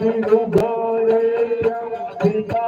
Hare Hare Hare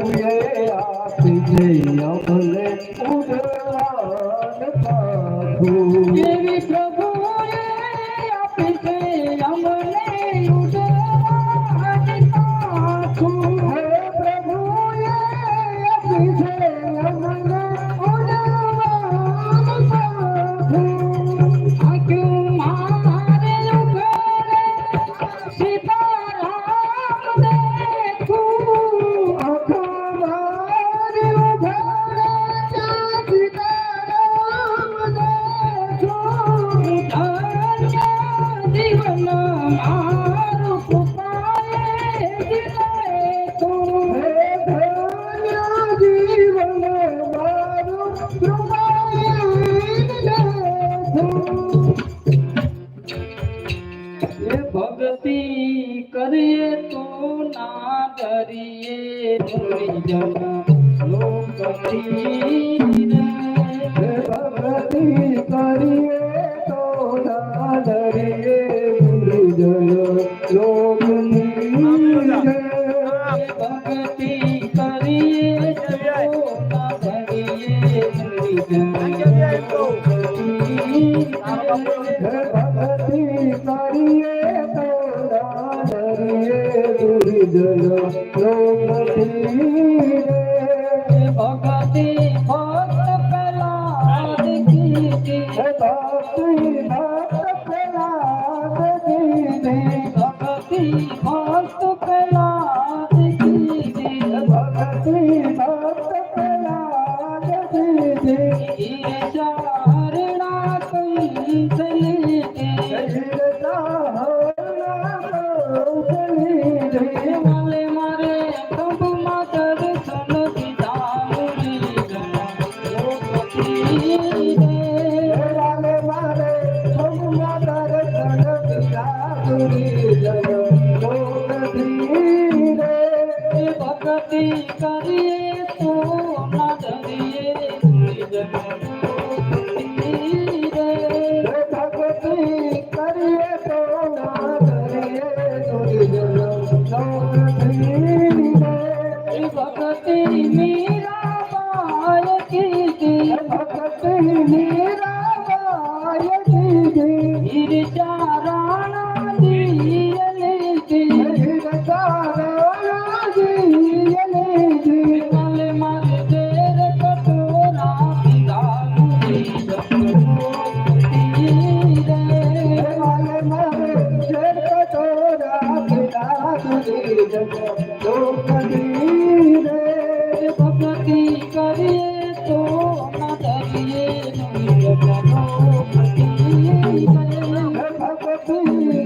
Amén.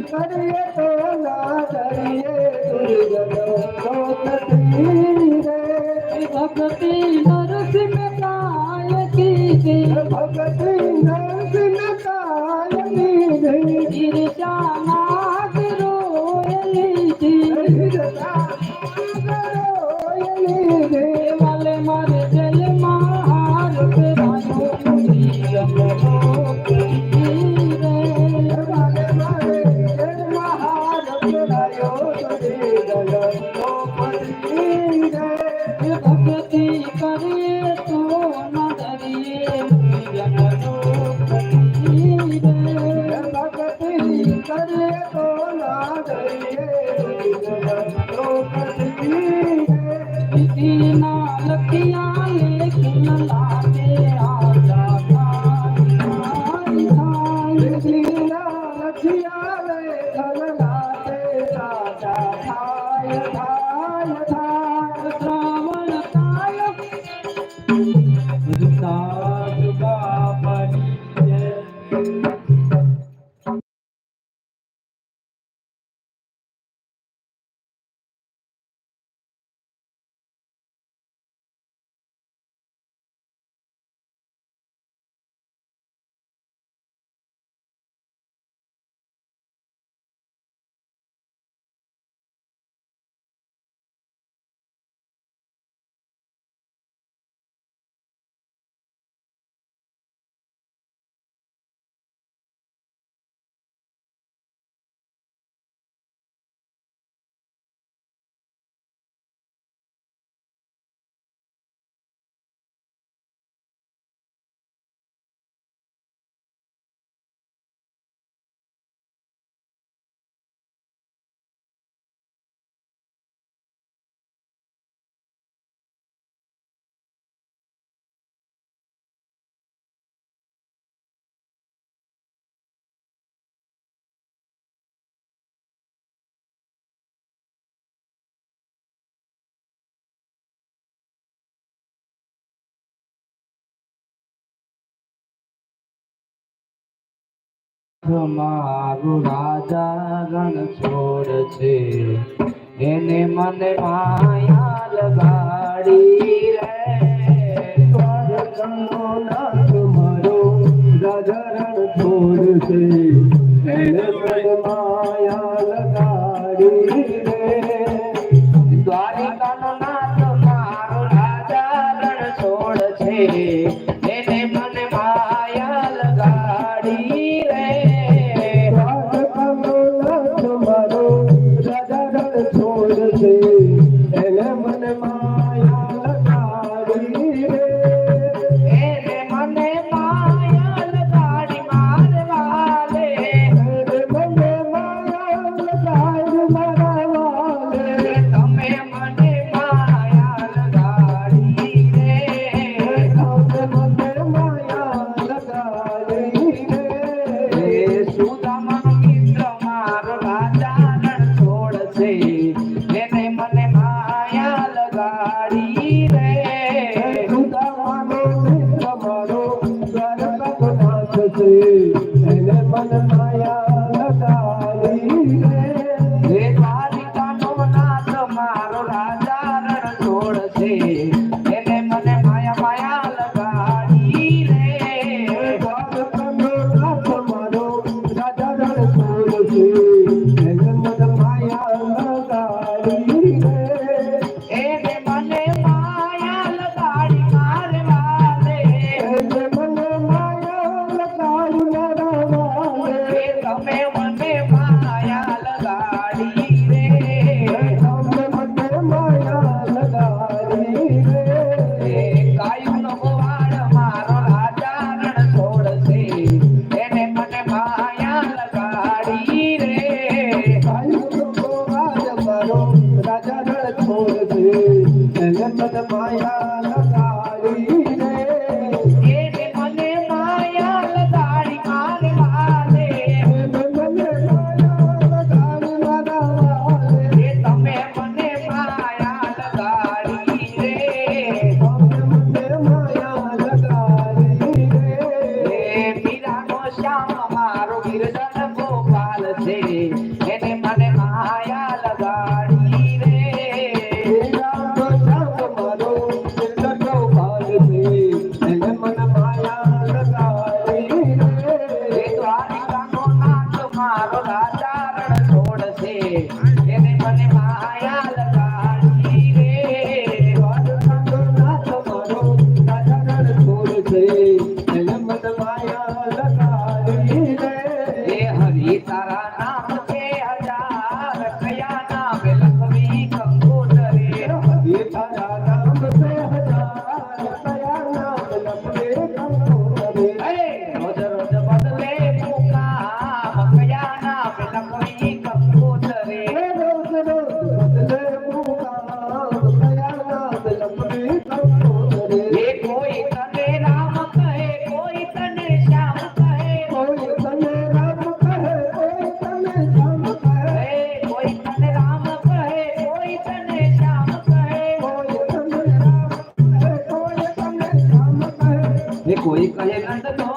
કરીએ તો ના કરીએ ભગતી ಜಗನು મારું રાજા રણ છોડ છે. એને મને માયા લગાડી રે. સ્વર્ગનો મારો રાજા રણ છોડ છે. એને મને માયા कोई कहे नंद लो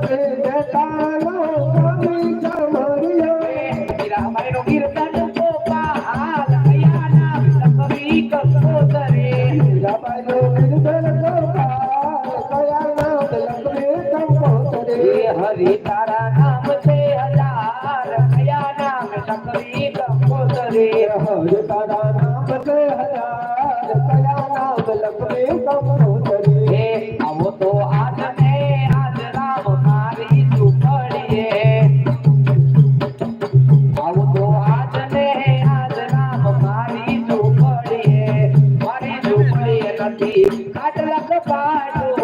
বেটা கட்டி காட்டலக்க பாடு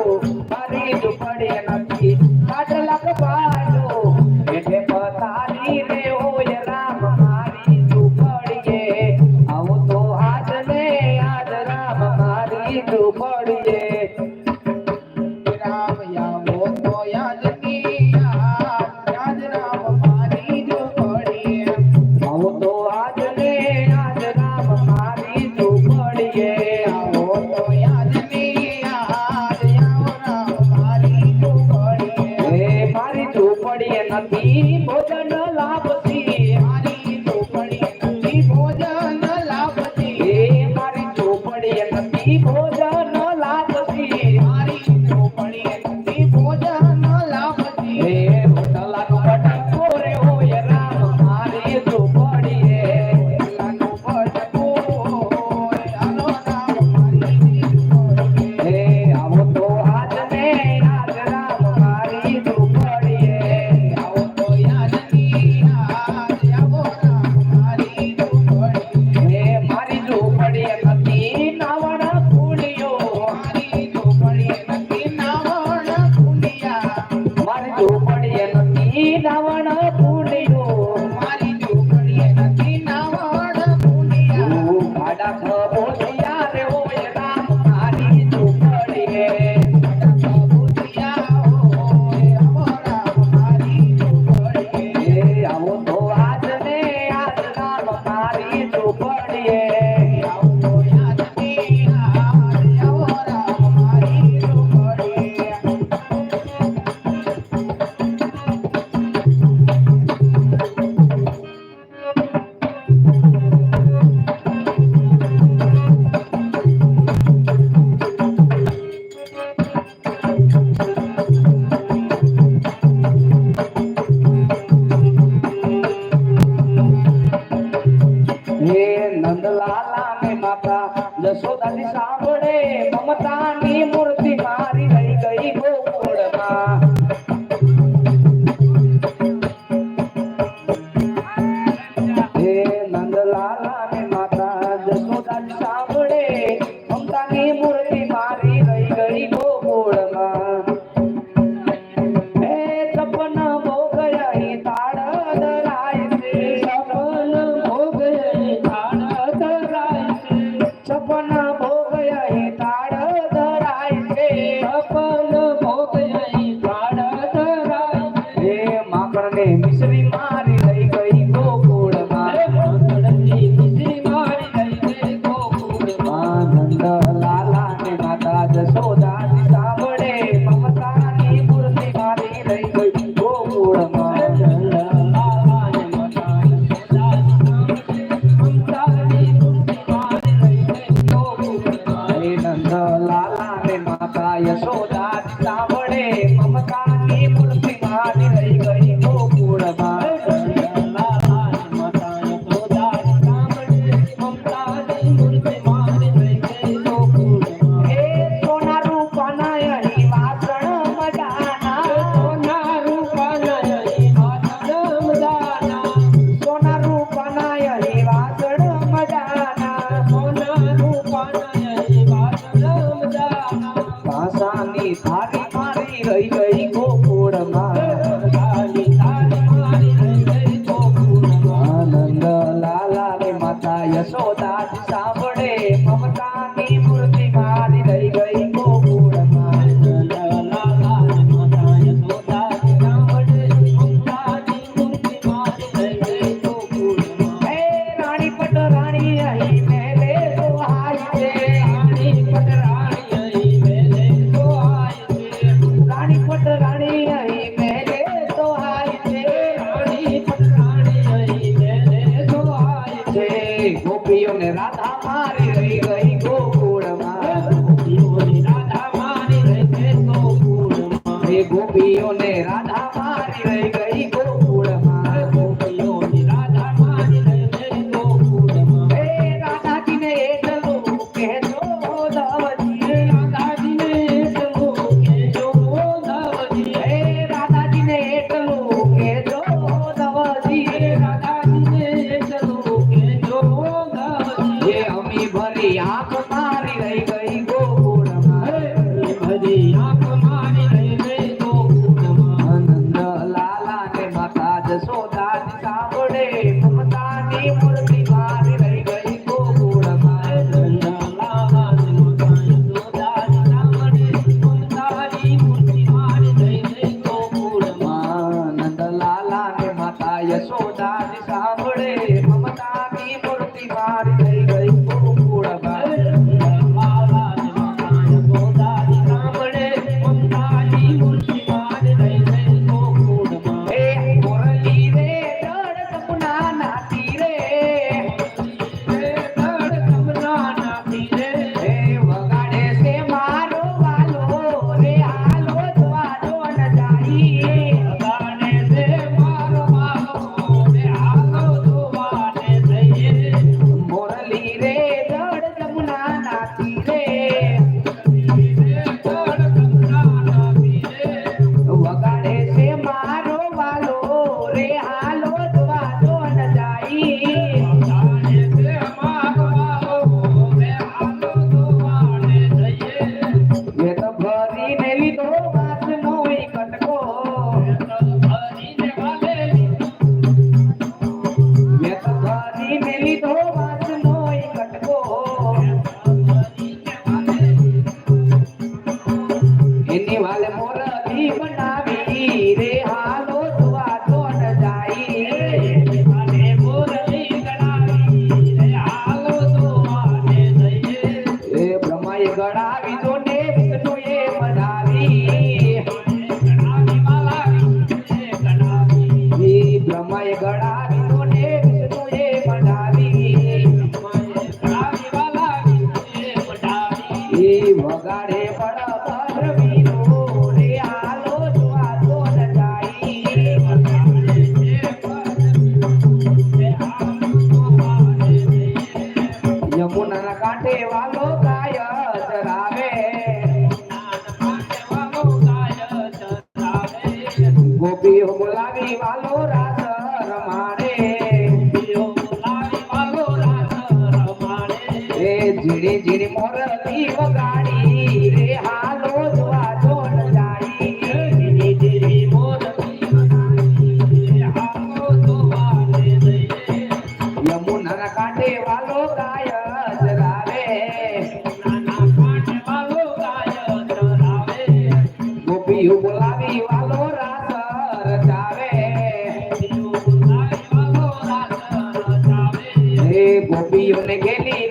city line. યશોદા રે ઝીણે ઝીણે મોરલી વગાડી રે, હાલો દ્વાજો નજાડી ઝીણે ઝીણે મોરલી વગાડી રે, હાલો દ્વારે જઈએ યમુના કાંઠે વાલો ગાય રાવે. નાના કાંઠે વાલો ગાય રાવે. ગોપીઓ બોલાવી વાલો રાસ રચાવે ગોપીઓ બોલાવી વાલો રાસ રચાવે રે ગોપીઓને ગેલી